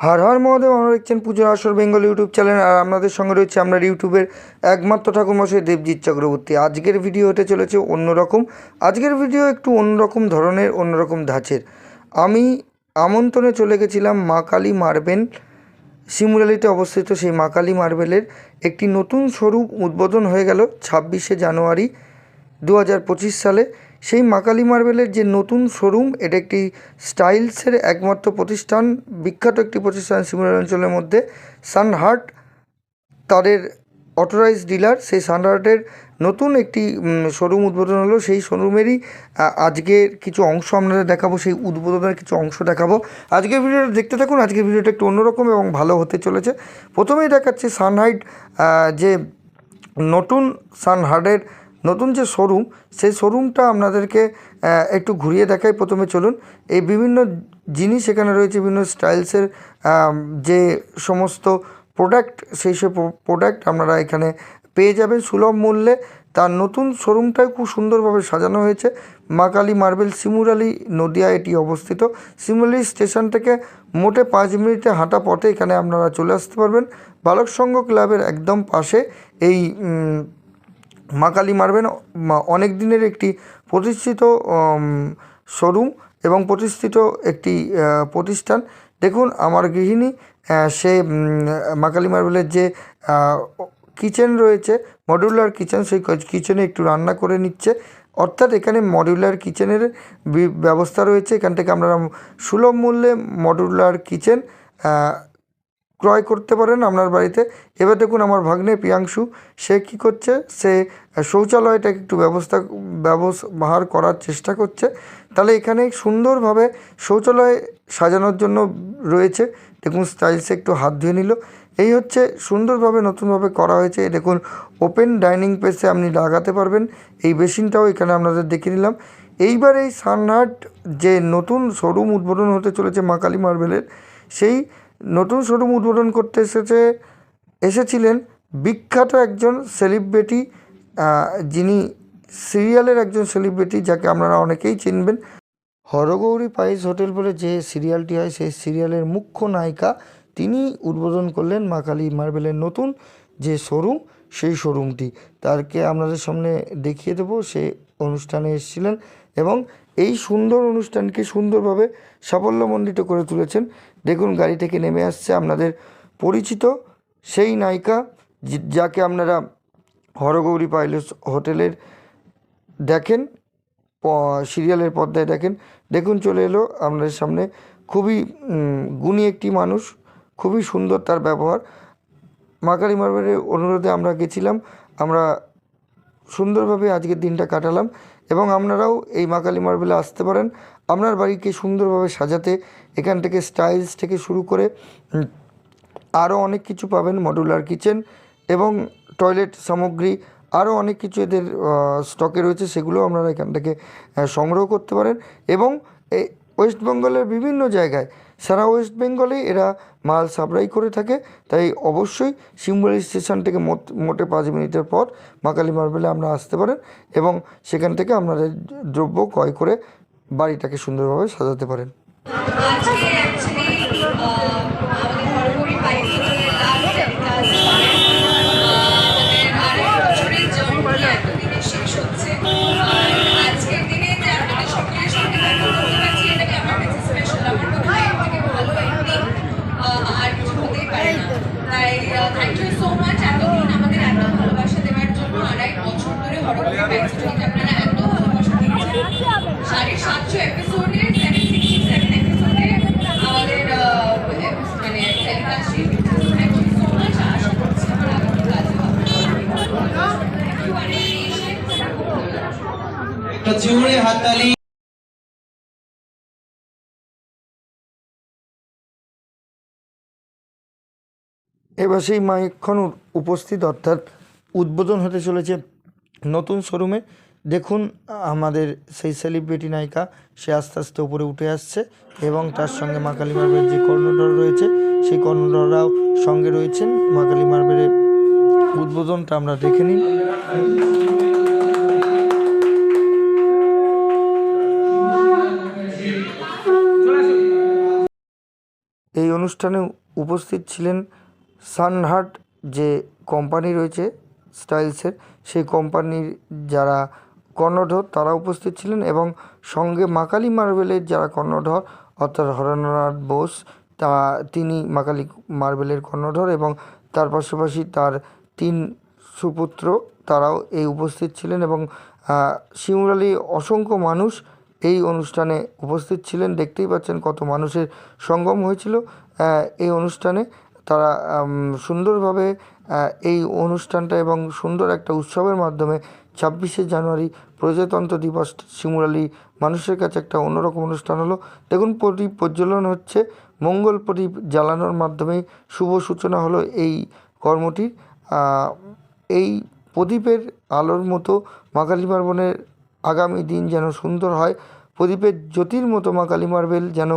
হর হর মহাদেব আমরা দেখছেন পুজোর আসর বেঙ্গল ইউটিউব চ্যানেল। আর আপনাদের সঙ্গে রয়েছে আমরা ইউটিউবের একমাত্র ঠাকুরমশাই দেবজিৎ চক্রবর্তী। আজকের ভিডিও হতে চলেছে অন্যরকম। আজকের ভিডিও একটু অন্যরকম ধরনের, অন্যরকম ধাঁচের। আমি আমন্ত্রণে চলে গেছিলাম মা কালী মার্বেল। শিমুরালিতে অবস্থিত সেই মা কালী মার্বেলের একটি নতুন স্বরূপ উদ্বোধন হয়ে গেল ছাব্বিশে জানুয়ারি দু হাজার পঁচিশ সালে। সেই মাকালি মার্বেলের যে নতুন শোরুম, এটা একটি স্টাইলসের একমাত্র প্রতিষ্ঠান, বিখ্যাত একটি প্রতিষ্ঠান সিমুলার অঞ্চলের মধ্যে, সানহার্ট তাদের অথরাইজ ডিলার সেই সানহার্টের নতুন একটি শোরুম উদ্বোধন হলো। সেই শোরুমেরই আজকের কিছু অংশ আপনাদের দেখাবো, সেই উদ্বোধনের কিছু অংশ দেখাবো। আজকের ভিডিওটা দেখতে থাকুন, আজকের ভিডিওটা একটু অন্যরকম এবং ভালো হতে চলেছে। প্রথমেই দেখাচ্ছে সানহাইট যে নতুন সানহার্টের নতুন যে শোরুম সেই শোরুমটা আপনাদেরকে একটু ঘুরিয়ে দেখাই। প্রথমে চলুন, এই বিভিন্ন জিনিস এখানে রয়েছে, বিভিন্ন স্টাইলসের যে সমস্ত প্রোডাক্ট সেই সব প্রোডাক্ট আপনারা এখানে পেয়ে যাবেন সুলভ মূল্যে। তার নতুন শোরুমটাই খুব সুন্দরভাবে সাজানো হয়েছে। মা কালী মার্বেল শিমুরালি নদিয়া এটি অবস্থিত। শিমুরালি স্টেশন থেকে মোটে পাঁচ মিনিটে হাঁটা পথে এখানে আপনারা চলে আসতে পারবেন। বালক সংঘ ক্লাবের একদম পাশে এই মা কালী মারবেন অনেক দিনের একটি প্রতিষ্ঠিত শোরুম এবং প্রতিষ্ঠিত একটি প্রতিষ্ঠান। দেখুন, আমার গৃহিণী সে মা কালী মার্বেলের যে কিচেন রয়েছে মডিউলার কিচেন, সেই কিচেনে একটু রান্না করে নিচ্ছে। অর্থাৎ এখানে মডিউলার কিচেনের ব্যবস্থা রয়েছে। এখান থেকে আমরা সুলভ মূল্যে মডিউলার কিচেন ক্রয় করতে পারেন আপনার বাড়িতে। এবার দেখুন আমার ভাগ্নে প্রিয়াংশু, সে কী করছে? সে শৌচালয়টাকে একটু ব্যবস্থা ব্যবহার করার চেষ্টা করছে। তাহলে এখানে সুন্দরভাবে শৌচালয় সাজানোর জন্য রয়েছে। দেখুন স্টাইলসে একটু হাত ধুয়ে নিল। এই হচ্ছে সুন্দরভাবে নতুনভাবে করা হয়েছে। দেখুন ওপেন ডাইনিং পেসে আপনি লাগাতে পারবেন। এই বেসিনটাও এখানে আপনাদের দেখিয়ে নিলাম এইবার এই সানহাট যে নতুন শোরুম উদ্বোধন হতে চলেছে মা কালী মার্বেলের, সেই নতুন শোরুম উদ্বোধন করতে এসেছে, এসেছিলেন বিখ্যাত একজন সেলিব্রিটি যিনি সিরিয়ালের একজন সেলিব্রিটি যাকে আপনারা অনেকেই চিনবেন। হরগৌরী পাইস হোটেল বলে যে সিরিয়ালটি হয়, সেই সিরিয়ালের মুখ্য নায়িকা তিনি উদ্বোধন করলেন মা কালী মার্বেলের নতুন যে শোরুম, সেই শোরুমটি। তারকে আপনাদের সামনে দেখিয়ে দেবো, সে অনুষ্ঠানে এসেছিলেন এবং এই সুন্দর অনুষ্ঠানকে সুন্দরভাবে সাফল্যমণ্ডিত করে তুলেছেন। দেখুন, গাড়ি থেকে নেমে আসছে আপনাদের পরিচিত সেই নায়িকা যাকে আপনারা হরগৌরী পাইলস হোটেলের দেখেন সিরিয়ালের পর্দায় দেখেন। দেখুন, চলে এলো আপনাদের সামনে। খুবই গুণী একটি মানুষ, খুবই সুন্দর তার ব্যবহার। মাকারি মার্বেলের অনুরোধে আমরা গেছিলাম, আমরা সুন্দরভাবে আজকের দিনটা কাটালাম। এবং আপনারাও এই মা কালী মার্বেলে আসতে পারেন। আপনার বাড়িকে সুন্দরভাবে সাজাতে এখান থেকে স্টাইলস থেকে শুরু করে আরও অনেক কিছু পাবেন, মডুলার কিচেন এবং টয়লেট সামগ্রী, আরও অনেক কিছু এদের স্টকে রয়েছে সেগুলো আপনারা এখান থেকে সংগ্রহ করতে পারেন এবং ওয়েস্ট বেঙ্গলের বিভিন্ন জায়গায়। সারা ওয়েস্ট বেঙ্গলে এরা মাল সাপ্লাই করে থাকে। তাই অবশ্যই সিম্বলি স্টেশন থেকে মোট- পাঁচ মিনিটের পর মাকালি মার্বেলে আমরা আসতে পারেন এবং সেখান থেকে আপনাদের দ্রব্য ক্রয় করে বাড়িটাকে সুন্দরভাবে সাজাতে পারেন আজকে অ্যাকচুয়ালি আমাদের হরগৌরী পাইস হোটেলের লাস্ট লাস্ট আমাদের আড়াই বছরের জার্নি এতদিনে শেষ হচ্ছে আর আজকের দিনে যে আপনাদের সকলের সঙ্গে দেখা করতে পারছি এটাকে আমার কাছে স্পেশাল আমার মনে হয় এর থেকে ভালো একদিন আহ, আর কিছু হতেই পারে না তাই থ্যাংক ইউ সো মাচ এতদিন আমাদের এত ভালোবাসা দেওয়ার জন্য আড়াই বছর ধরে হরগৌরী পাইস হোটেলকে আপনারা এত ভালোবাসা দিচ্ছেন সাড়ে সাতশো এপিসোডে সেভেন সিক্সটি সেভেন এপিসোডে আমাদের আহ, মানে telecast thank you so much আশা করছি আমার আগামী কাজে থ্যাংক ইউ অনেক একটা জোরে এবার সেই মাইকখন উপস্থিত, অর্থাৎ উদ্বোধন হতে চলেছে নতুন শোরুমে। দেখুন, আমাদের সেই সেলিব্রিটি নায়িকা, সে আস্তে আস্তে উপরে উঠে আসছে এবং তার সঙ্গে মা কালী মার্বেলের যে কর্ণডর রয়েছে, সেই কর্ণধররাও সঙ্গে রয়েছেন। মা কালী মার্বেলের উদ্বোধনটা আমরা দেখে নিন। এই অনুষ্ঠানে উপস্থিত ছিলেন সানহার্ট যে কোম্পানি রয়েছে স্টাইলসের, সেই কোম্পানির যারা কর্ণধর, তারা উপস্থিত ছিলেন এবং সঙ্গে মাকালি মার্বেলের যারা কর্ণধর, অর্থাৎ হরেন্দ্রনাথ বোস, তা তিনি মাকালি মার্বেলের কর্ণধর এবং তার পাশাপাশি তার তিন সুপুত্র, তারাও এই উপস্থিত ছিলেন এবং শিমুরালি অসংখ্য মানুষ এই অনুষ্ঠানে উপস্থিত ছিলেন। দেখতেই পাচ্ছেন কত মানুষের সঙ্গম হয়েছিল। এই অনুষ্ঠানে তারা সুন্দরভাবে এই অনুষ্ঠানটা এবং সুন্দর একটা উৎসবের মাধ্যমে ছাব্বিশে জানুয়ারি প্রজাতন্ত্র দিবস শিমুরালি মানুষের কাছে একটা অন্যরকম অনুষ্ঠান হলো। দেখুন, প্রদীপ প্রজ্বলন হচ্ছে। মঙ্গল প্রদীপ জ্বালানোর মাধ্যমেই শুভ সূচনা হলো এই কর্মটির। এই প্রদীপের আলোর মতো মাকালী মার্বনের আগামী দিন যেন সুন্দর হয়। প্রদীপের জ্যোতির মতো মা কালী মার্বেল যেন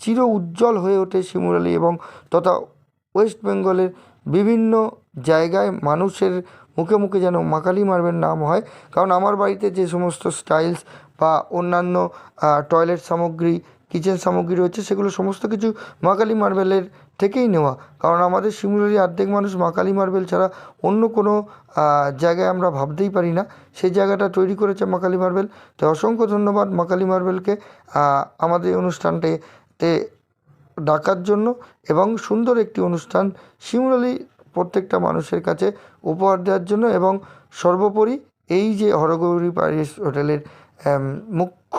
চির উজ্জ্বল হয়ে ওঠে শিমুরালি এবং তথা ওয়েস্ট বেঙ্গলের বিভিন্ন জায়গায় মানুষের মুখে মুখে যেন মা কালী মার্বেল নাম হয়। কারণ আমার বাড়িতে যে সমস্ত স্টাইলস বা অন্যান্য টয়লেট সামগ্রী কিচেন সামগ্রী রয়েছে, সেগুলো সমস্ত কিছু মা কালী মার্বেলের থেকেই নেওয়া। কারণ আমাদের শিমুরালি অর্ধেক মানুষ মা কালী মার্বেল ছাড়া অন্য কোনো জায়গায় আমরা ভাবতেই পারি না। সেই জায়গাটা তৈরি করেছে মা কালী মার্বেল। তো অসংখ্য ধন্যবাদ মা কালী মার্বেলকে আমাদের অনুষ্ঠানটাতে ডাকার জন্য এবং সুন্দর একটি অনুষ্ঠান শিমুরালি প্রত্যেকটা মানুষের কাছে উপহার দেওয়ার জন্য এবং সর্বোপরি এই যে হরগৌরী প্যারিস হোটেলের মুখ্য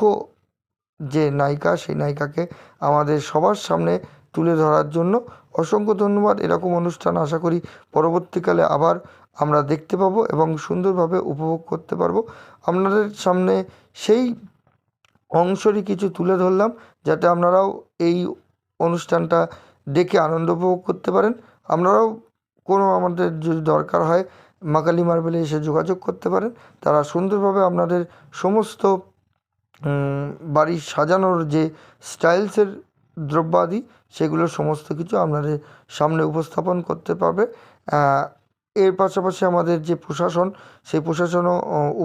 যে নায়িকা, সেই নায়িকাকে আমাদের সবার সামনে তুলে ধরার জন্য অসংখ্য ধন্যবাদ। এরকম অনুষ্ঠান আশা করি পরবর্তীকালে আবার আমরা দেখতে পাবো এবং সুন্দরভাবে উপভোগ করতে পারব। আপনাদের সামনে সেই অংশরই কিছু তুলে ধরলাম, যাতে আপনারাও এই অনুষ্ঠানটা দেখে আনন্দ উপভোগ করতে পারেন। আপনারাও কোনো আমাদের যদি দরকার হয়, মাকালি মার্বেলে এসে যোগাযোগ করতে পারেন। তারা সুন্দরভাবে আপনাদের সমস্ত বাড়ি সাজানোর যে স্টাইলসের দ্রব্যাদি, সেগুলো সমস্ত কিছু আপনাদের সামনে উপস্থাপন করতে পারবে। এর পাশাপাশি আমাদের যে প্রশাসন, সেই প্রশাসনও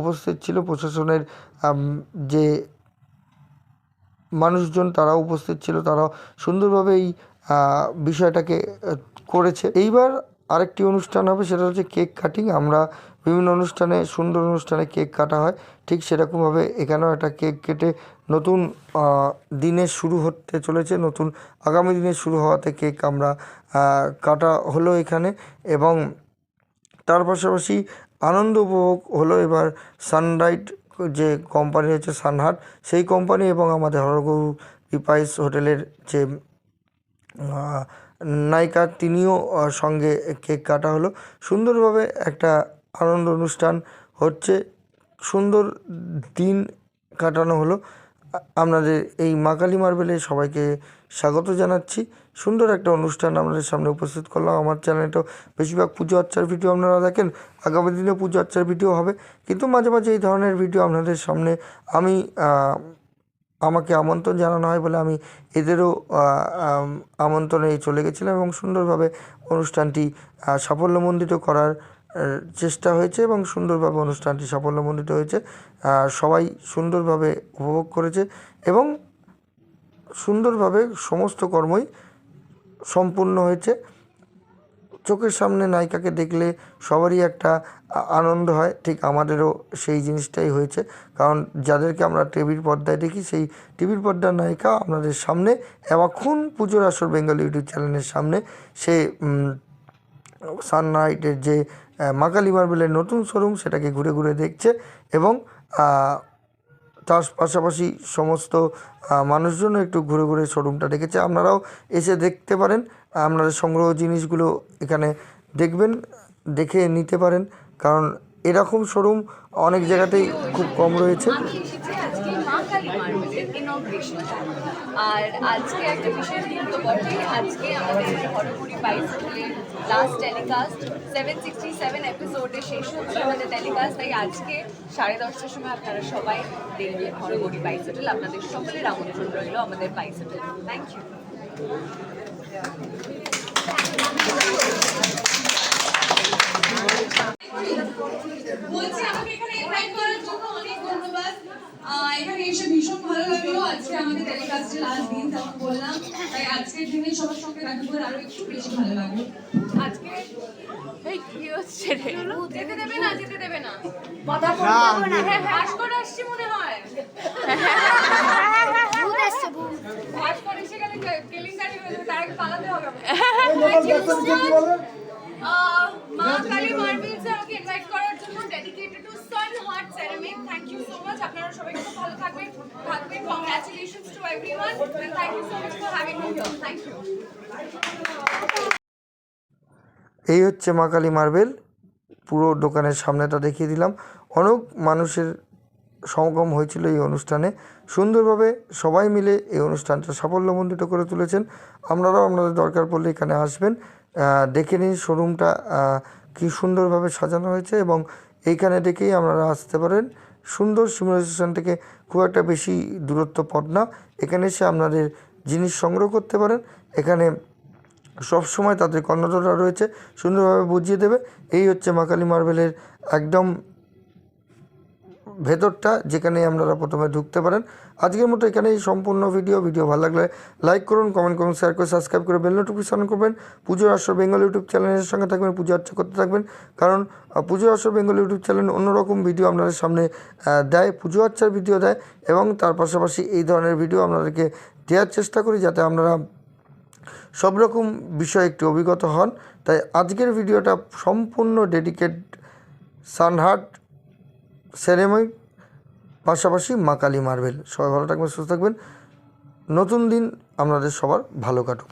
উপস্থিত ছিল। প্রশাসনের যে মানুষজন তারা উপস্থিত ছিল তারা সুন্দরভাবে এই বিষয়টাকে করেছে। এইবার আরেকটি অনুষ্ঠান হবে, সেটা হচ্ছে কেক কাটিং। আমরা বিভিন্ন অনুষ্ঠানে, সুন্দর অনুষ্ঠানে কেক কাটা হয়। ঠিক সেরকমভাবে এখানেও একটা কেক কেটে নতুন দিনের শুরু হতে চলেছে। নতুন আগামী দিনের শুরু হওয়াতে কেক আমরা কাটা হলো এখানে এবং তার পাশাপাশি আনন্দ উপভোগ হলো এবার সানরাইট যে কোম্পানি হচ্ছে সানহাট, সেই কোম্পানি এবং আমাদের হরগৌর রিপাইস হোটেলের যে নায়িকা তিনিও সঙ্গে কেক কাটা হলো। সুন্দরভাবে একটা আনন্দ অনুষ্ঠান হচ্ছে। সুন্দর দিন কাটানো হলো। আপনাদের এই মা কালী মার্বেলে সবাইকে স্বাগত জানাচ্ছি। সুন্দর একটা অনুষ্ঠান আপনাদের সামনে উপস্থিত করলাম। আমার চ্যানেলটাও বেশিরভাগ পুজো আচ্চার ভিডিও আপনারা দেখেন। আগামী দিনে পুজো আচ্চার ভিডিও হবে। কিন্তু মাঝে মাঝে এই ধরনের ভিডিও আপনাদের সামনে আমি আমাকে আমন্ত্রণ জানানো হয় বলে আমি এদেরও আমন্ত্রণে চলে গেছিলাম এবং সুন্দরভাবে অনুষ্ঠানটি সাফল্যমণ্ডিত করার চেষ্টা হয়েছে এবং সুন্দরভাবে অনুষ্ঠানটি সাফল্যমণ্ডিত হয়েছে। সবাই সুন্দরভাবে উপভোগ করেছে এবং সুন্দরভাবে সমস্ত কর্মই সম্পূর্ণ হয়েছে। চোখের সামনে নায়িকাকে দেখলে সবারই একটা আনন্দ হয়, ঠিক আমাদেরও সেই জিনিসটাই হয়েছে। কারণ যাদেরকে আমরা টিভির পর্দায় দেখি, সেই টিভির পর্দার নায়িকা আপনাদের সামনে এখন পুজোর আসর বেঙ্গল ইউটিউব চ্যানেলের সামনে সে সানরাইটের যে মাকালি মার্বেলের নতুন শোরুম সেটাকে ঘুরে ঘুরে দেখছে এবং তার পাশাপাশি সমস্ত মানুষজনও একটু ঘুরে ঘুরে শোরুমটা দেখেছে। আপনারাও এসে দেখতে পারেন, আপনাদের সংগ্রহ জিনিসগুলো এখানে দেখবেন, দেখে নিতে পারেন, কারণ এরকম শোরুম অনেক জায়গাতেই খুব কম রয়েছে। আর আজকে একটা বিশেষ দিন তো বটেই, আজকে আমাদের হরপুরি বাইশ হোটেলের last telecast seven sixty seven এপিসোডে শেষ হচ্ছে আমাদের টেলিকাস্ট তাই আজকে সাড়ে দশটার সময় আপনারা সবাই দেখবেন হরপুরি বাইশ হোটেল আপনাদের সকলের আমন্ত্রণ রইল আমাদের বাইশ হোটেল থ্যাংক ইউ বলছি আমাকে এখানে ইনভাইট করার জন্য অনেক ধন্যবাদ আহ, এখানে এসে ভীষণ ভালো লাগল। আজকে আমাদের টেলিকাস্টের লাস্ট দিন তেমন বললাম। তাই আজকের সবার সঙ্গে দেখা করে আরও একটু বেশি ভালো লাগল। আজকে এই কি হচ্ছে রে? যেতে দেবে না যেতে দেবে না। হ্যাঁ হাস করে আসছি মনে হয়। কাজ করে সেখানে কেলিঙ্কারি হয়ে যাবে তার আগে পালাতে হবে আহ, মা কালী মার্বেলস আমাকে ইনভাইট করার জন্য dedicated to Sun Heart ceramic thank you so much আপনারা সবাই খুব ভালো থাকবেন। থাকবেন। কংগ্রাচুলেশনস টু এভরিওয়ান এন্ড এই হচ্ছে মা কালী মার্বেল। পুরো দোকানের সামনেটা দেখিয়ে দিলাম। অনেক মানুষের সমাগম হয়েছিল এই অনুষ্ঠানে। সুন্দরভাবে সবাই মিলে এই অনুষ্ঠানটা সাফল্যমণ্ডিত করে তুলেছেন। আপনারাও আপনাদের দরকার পড়লে এখানে আসবেন। দেখে নিন শোরুমটা কী সুন্দরভাবে সাজানো হয়েছে এবং এইখানে ডেকেই আপনারা আসতে পারেন। সুন্দর শিমলা স্টেশন থেকে খুব একটা বেশি দূরত্ব পথ না। এখানে এসে আপনাদের জিনিস সংগ্রহ করতে পারেন। এখানে সব সময় তাদের কর্ণধারা রয়েছে। সুন্দরভাবে বুঝিয়ে দেবে। এই হচ্ছে মা কালী মার্বেলের একদম ভেতরটা যেখানে আপনারা প্রথমে ঢুকতে পারেন। আজকের মতো এখানেই সম্পূর্ণ ভিডিও। ভিডিও ভালো লাগলে লাইক করুন কমেন্ট করুন শেয়ার করে সাবস্ক্রাইব করে বেল নোটিফিকেশন করবেন। পুজোর আসর বেঙ্গল ইউটিউব চ্যানেলের সঙ্গে থাকবেন, পুজো আর্চা করতে থাকবেন। কারণ পুজোর আসর বেঙ্গল ইউটিউব চ্যানেল অন্যরকম ভিডিও আপনাদের সামনে দেয়, পুজো আর্চার ভিডিও দেয় এবং তার পাশাপাশি এই ধরনের ভিডিও আপনাদেরকে দেওয়ার চেষ্টা করি যাতে আপনারা সব রকম বিষয়ে একটু অভিজ্ঞত হন। তাই আজকের ভিডিওটা সম্পূর্ণ ডেডিকেট সানহাট সেরেমনি পাশাপাশি মা কালী মার্বেল। সবাই ভালো থাকবেন, সুস্থ থাকবেন। নতুন দিন আপনাদের সবার ভালো কাটুক।